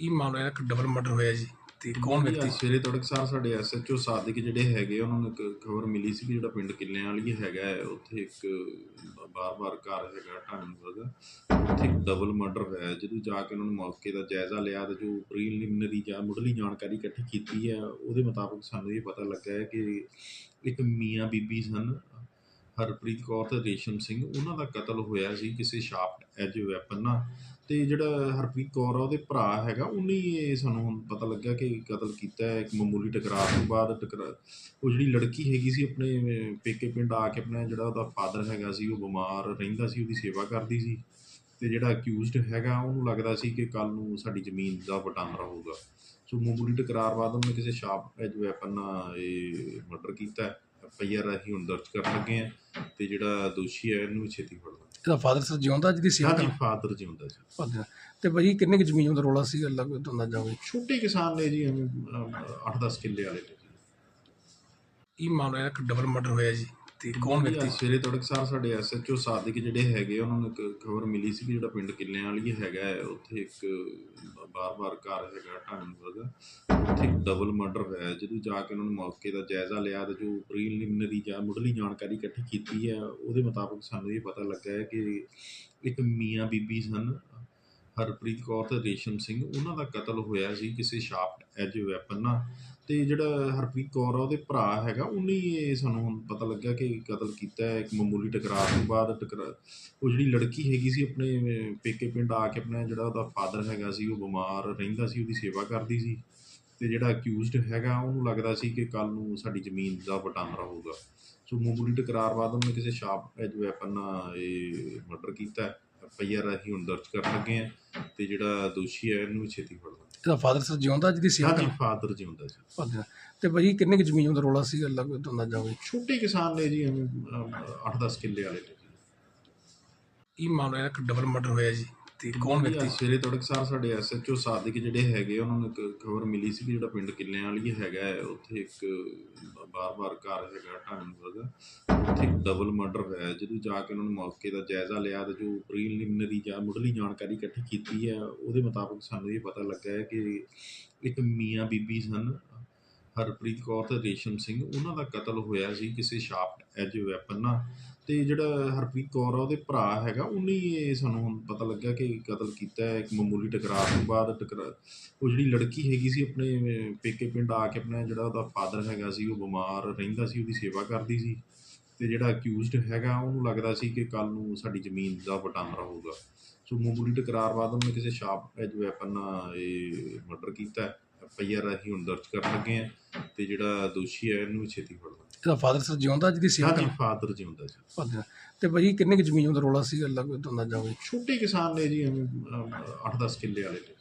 ਕੀ ਮਾਮਲਾ ਹੈ ਇੱਕ ਡਬਲ ਮਰਡਰ ਹੋਇਆ ਜੀ ਤੇ ਕੌਣ ਵਿਅਕਤੀ ਸਵੇਰੇ ਤੜਕਸਾਰ ਸਾਡੇ ਐਸਐਚਓ ਸਾਦਿਕ ਜਿਹੜੇ ਹੈਗੇ ਉਹਨਾਂ ਨੂੰ ਇੱਕ ਖਬਰ ਮਿਲੀ ਸੀ ਕਿ ਜਿਹੜਾ ਪਿੰਡ ਕਿੱਲਿਆਂ ਵਾਲੀ ਹੈਗਾ ਹੈ, ਉੱਥੇ ਇੱਕ ਬਾਰ-ਬਾਰ ਘਰ ਹੈਗਾ ਢਾਣੀਪੁਰ ਦਾ ਉੱਥੇ ਇੱਕ ਡਬਲ ਮਰਡਰ ਹੋਇਆ ਹੈ। ਜਦੋਂ ਜਾ ਕੇ ਉਹਨਾਂ ਨੇ ਮੌਕੇ ਦਾ ਜਾਇਜ਼ਾ ਲਿਆ ਤੇ ਜੋ ਪ੍ਰੀਲਿਮਿਨਰੀ ਜਾਂ ਮੁੱਢਲੀ ਜਾਣਕਾਰੀ ਇਕੱਠੀ ਕੀਤੀ ਹੈ ਉਹਦੇ ਮੁਤਾਬਕ ਸਾਨੂੰ ਇਹ ਪਤਾ ਲੱਗਾ ਹੈ ਕਿ ਇੱਕ ਮੀਆਂ ਬੀਬੀ ਸਨ ਹਰਪ੍ਰੀਤ ਕੌਰ ਤੇ ਰੇਸ਼ਮ ਸਿੰਘ, ਉਹਨਾਂ ਦਾ ਕਤਲ ਹੋਇਆ ਸੀ ਕਿਸੇ ਸ਼ਾਰਪ ਐਜ ਵੈਪਨ ਨਾਲ। ਤੇ ਜਿਹੜਾ ਹਰਪ੍ਰੀਤ ਕੌਰ ਆ, ਉਹਦੇ ਭਰਾ ਹੈਗਾ, ਉਹਨੇ ਇਹ ਸਾਨੂੰ ਹੁਣ ਪਤਾ ਲੱਗਾ ਕਿ ਕਤਲ ਕੀਤਾ ਹੈ। ਇੱਕ ਮਾਮੂਲੀ ਟਕਰਾਅ ਤੋਂ ਬਾਅਦ ਟਕਰਾ, ਉਹ ਜਿਹੜੀ ਲੜਕੀ ਹੈਗੀ ਸੀ, ਆਪਣੇ ਪੇਕੇ ਪਿੰਡ ਆ ਕੇ ਆਪਣਾ ਜਿਹੜਾ ਉਹਦਾ ਫਾਦਰ ਹੈਗਾ ਸੀ, ਉਹ ਬਿਮਾਰ ਰਹਿੰਦਾ ਸੀ, ਉਹਦੀ ਸੇਵਾ ਕਰਦੀ ਸੀ। ਤੇ ਜਿਹੜਾ ਅਕਿਊਜ਼ਡ ਹੈਗਾ, ਉਹਨੂੰ ਲੱਗਦਾ ਸੀ ਕਿ ਕੱਲ ਨੂੰ ਸਾਡੀ ਜ਼ਮੀਨ ਦਾ ਵਟਾਂਦਰਾ ਹੋਊਗਾ। ਸੋ ਮਾਮੂਲੀ ਟਕਰਾਰ ਬਾਅਦ ਉਹਨੇ ਕਿਸੇ ਸ਼ਾਰਪ ਐਜ ਵੈਪਨ ਨਾਲ ਇਹ ਮਰਡਰ ਕੀਤਾ ਆਈ ਆਰ ਅਸੀਂ ਹੁਣ ਦਰਜ ਕਰਨ ਲੱਗੇ ਆ ਤੇ ਜਿਹੜਾ ਦੋਸ਼ੀ ਹੈ ਇਹਨੂੰ ਛੇਤੀ ਫੜ ਲਾਂਗੇ ਇਹਦਾ ਫਾਦਰ ਸਰ ਜਿਉਂਦਾ ਜਿਹਦੀ ਸੇਵਾ ਹਾਂਜੀ ਫਾਦਰ ਜਿਉਂਦਾ ਜੀ। ਫਾਦਰ। ਤੇ ਭਾਜੀ ਕਿੰਨੇ ਕੁ ਜ਼ਮੀਨ ਦਾ ਰੋਲਾ ਸੀ ਅੱਲਾ ਕੋਈ ਤੁਹਾਨੂੰ ਜਾਵੇ? ਛੋਟੇ ਕਿਸਾਨ ਨੇ ਜੀ ਐਵੇਂ 8-10 ਕਿੱਲੇ ਵਾਲੇ ਨੇ ਕੀ ਮਾਮਲਾ ਇੱਕ ਡਬਲ ਮਰਡਰ ਹੋਇਆ ਜੀ। ਤੇ ਕੌਣ ਵਿਅਕਤੀ? ਸਵੇਰੇ ਤੜਕਸਾਰ ਸਾਡੇ ਐਸਐਚਓ ਸਾਦਿਕ ਜਿਹੜੇ ਹੈਗੇ ਉਹਨਾਂ ਨੂੰ ਇੱਕ ਖਬਰ ਮਿਲੀ ਸੀ ਕਿ ਜਿਹੜਾ ਪਿੰਡ ਕਿੱਲਿਆਂ ਵਾਲੀ ਹੈਗਾ ਹੈ, ਉੱਥੇ ਇੱਕ ਬਾਰ-ਬਾਰ ਘਰ ਹੈਗਾ ਢਾਣੀਪੁਰ ਦਾ ਉੱਥੇ ਡਬਲ ਮਰਡਰ ਹੋਇਆ ਹੈ। ਜਦੋਂ ਜਾ ਕੇ ਉਹਨਾਂ ਨੇ ਮੌਕੇ ਦਾ ਜਾਇਜ਼ਾ ਲਿਆ ਤੇ ਜੋ ਪ੍ਰੀਲਿਮਿਨਰੀ ਜਾਂ ਮੁੱਢਲੀ ਜਾਣਕਾਰੀ ਇਕੱਠੀ ਕੀਤੀ ਹੈ ਉਹਦੇ ਮੁਤਾਬਕ ਸਾਨੂੰ ਇਹ ਪਤਾ ਲੱਗਾ ਹੈ ਕਿ ਇੱਕ ਮੀਆਂ ਬੀਬੀ ਸਨ ਹਰਪ੍ਰੀਤ ਕੌਰ ਤੇ ਰੇਸ਼ਮ ਸਿੰਘ। ਉਹਨਾਂ ਦਾ ਕਤਲ ਹੋਇਆ ਸੀ ਕਿਸੇ ਸ਼ਾਰਪ ਐਜ ਵੈਪਨ ਨਾਲ। ਅਤੇ ਜਿਹੜਾ ਹਰਪ੍ਰੀਤ ਕੌਰ ਆ, ਉਹਦੇ ਭਰਾ ਹੈਗਾ, ਉਹਨੇ ਇਹ ਸਾਨੂੰ ਹੁਣ ਪਤਾ ਲੱਗਾ ਕਿ ਕਤਲ ਕੀਤਾ ਹੈ, ਇੱਕ ਮਾਮੂਲੀ ਟਕਰਾਅ ਤੋਂ ਬਾਅਦ ਟਕਰਾ, ਉਹ ਜਿਹੜੀ ਲੜਕੀ ਹੈਗੀ ਸੀ ਆਪਣੇ ਪੇਕੇ ਪਿੰਡ ਆ ਕੇ ਆਪਣਾ ਜਿਹੜਾ ਉਹਦਾ ਫਾਦਰ ਹੈਗਾ ਸੀ, ਉਹ ਬਿਮਾਰ ਰਹਿੰਦਾ ਸੀ, ਉਹਦੀ ਸੇਵਾ ਕਰਦੀ ਸੀ ਤੇ ਜਿਹੜਾ ਅਕਿਊਜ਼ਡ ਹੈਗਾ, ਉਹਨੂੰ ਲੱਗਦਾ ਸੀ ਕਿ ਕੱਲ ਨੂੰ ਸਾਡੀ ਜ਼ਮੀਨ ਦਾ ਵਟਾਂਦਰਾ ਹੋਊਗਾ। ਸੋ ਮਾਮੂਲੀ ਟਕਰਾਰ ਬਾਅਦ ਉਹਨੇ ਕਿਸੇ ਸ਼ਾਰਪ ਐਜ ਵੈਪਨ ਨਾਲ ਇਹ ਮਰਡਰ ਕੀਤਾ ਆਈ ਆਰ ਅਸੀਂ ਹੁਣ ਦਰਜ ਕਰਨ ਲੱਗੇ ਆ ਤੇ ਜਿਹੜਾ ਦੋਸ਼ੀ ਹੈ ਇਹਨੂੰ ਵੀ ਛੇਤੀ ਫੜ ਲਾਂਗੇ। ਇਹਦਾ ਫਾਦਰ ਸਰ ਜਿਉਂਦਾ ਜਿਹਦੀ ਸੇਵਾ ਹਾਂਜੀ ਫਾਦਰ ਜਿਉਂਦਾ ਜੀ। ਤੇ ਭਾਜੀ ਕਿੰਨੇ ਕੁ ਜ਼ਮੀਨ ਦਾ ਰੋਲਾ ਸੀ ਅੱਲਾ ਕੋਈ ਤੁਹਾਨੂੰ ਜਾਵੇ ਛੋਟੇ ਕਿਸਾਨ ਨੇ ਜੀ ਐਵੇਂ 8-10 ਕਿੱਲੇ ਵਾਲੇ ਨੇ ਕੀ ਮਾਮਲਾ ਹੈ ਇੱਕ ਡਬਲ ਮਰਡਰ ਹੋਇਆ ਜੀ। ਤੇ ਕੌਣ ਵਿਅਕਤੀ ਸਵੇਰੇ ਤੜਕਸਾਰ ਸਾਡੇ ਐਸਐਚਓ ਸਾਦਿਕ ਜਿਹੜੇ ਹੈਗੇ ਉਹਨਾਂ ਨੂੰ ਇੱਕ ਖਬਰ ਮਿਲੀ ਸੀ ਕਿ ਜਿਹੜਾ ਪਿੰਡ ਕਿੱਲਿਆਂ ਵਾਲੀ ਹੈਗਾ ਹੈ, ਉੱਥੇ ਇੱਕ ਬਾਰ-ਬਾਰ ਘਰ ਹੈਗਾ ਢਾਣੀਪੁਰ ਦਾ ਉੱਥੇ ਇੱਕ ਡਬਲ ਮਰਡਰ ਹੋਇਆ ਹੈ। ਜਦੋਂ ਜਾ ਕੇ ਉਹਨਾਂ ਨੇ ਮੌਕੇ ਦਾ ਜਾਇਜ਼ਾ ਲਿਆ ਤੇ ਜੋ ਪ੍ਰੀਲਿਮਿਨਰੀ ਜਾਂ ਮੁੱਢਲੀ ਜਾਣਕਾਰੀ ਇਕੱਠੀ ਕੀਤੀ ਹੈ ਉਹਦੇ ਮੁਤਾਬਕ ਸਾਨੂੰ ਇਹ ਪਤਾ ਲੱਗਾ ਹੈ ਕਿ ਇੱਕ ਮੀਆਂ ਬੀਬੀ ਸਨ ਹਰਪ੍ਰੀਤ ਕੌਰ ਤੇ ਰੇਸ਼ਮ ਸਿੰਘ, ਉਹਨਾਂ ਦਾ ਕਤਲ ਹੋਇਆ ਸੀ ਕਿਸੇ ਸ਼ਾਰਪ ਐਜ ਵੈਪਨ ਨਾਲ। ਤੇ ਜਿਹੜਾ ਹਰਪ੍ਰੀਤ ਕੌਰ ਆ, ਉਹਦੇ ਭਰਾ ਹੈਗਾ, ਉਹਨੇ ਇਹ ਸਾਨੂੰ ਹੁਣ ਪਤਾ ਲੱਗਾ ਕਿ ਕਤਲ ਕੀਤਾ ਹੈ। ਇੱਕ ਮਾਮੂਲੀ ਟਕਰਾਅ ਤੋਂ ਬਾਅਦ ਟਕਰਾ, ਉਹ ਜਿਹੜੀ ਲੜਕੀ ਹੈਗੀ ਸੀ, ਆਪਣੇ ਪੇਕੇ ਪਿੰਡ ਆ ਕੇ ਆਪਣਾ ਜਿਹੜਾ ਉਹਦਾ ਫਾਦਰ ਹੈਗਾ ਸੀ, ਉਹ ਬਿਮਾਰ ਰਹਿੰਦਾ ਸੀ, ਉਹਦੀ ਸੇਵਾ ਕਰਦੀ ਸੀ। ਤੇ ਜਿਹੜਾ ਅਕਿਊਜ਼ਡ ਹੈਗਾ, ਉਹਨੂੰ ਲੱਗਦਾ ਸੀ ਕਿ ਕੱਲ ਨੂੰ ਸਾਡੀ ਜ਼ਮੀਨ ਦਾ ਵਟਾਂਦਰਾ ਹੋਊਗਾ। ਸੋ ਮਾਮੂਲੀ ਟਕਰਾਰ ਬਾਅਦ ਉਹਨੇ ਕਿਸੇ ਸ਼ਾਰਪ ਐਜ ਵੈਪਨ ਨਾਲ ਇਹ ਮਰਡਰ ਕੀਤਾ। ਐਫ ਆਈ ਆਰ ਅਸੀਂ ਹੁਣ ਦਰਜ ਕਰਨ ਲੱਗੇ ਆ ਤੇ ਜਿਹੜਾ ਦੋਸ਼ੀ ਹੈ ਇਹਨੂੰ ਛੇਤੀ ਫੜ ਲਾਂਗੇ। ਇਹਦਾ ਫਾਦਰ ਸਰ ਜਿਉਂਦਾ ਜਿਹਦੀ ਸੇਵਾ ਹਾਂਜੀ ਫਾਦਰ ਜਿਉਂਦਾ ਜੀ। ਫਾਦਰ। ਤੇ ਭਾਜੀ ਕਿੰਨੇ ਕੁ ਜ਼ਮੀਨ ਦਾ ਰੋਲਾ ਸੀ ਅੱਲਾ ਕੋਈ ਤੁਹਾਨੂੰ ਜਾਵੇ ਛੋਟੇ ਕਿਸਾਨ ਨੇ ਜੀ ਐਵੇਂ 8-10 ਕਿੱਲੇ ਵਾਲੇ ਨੇ।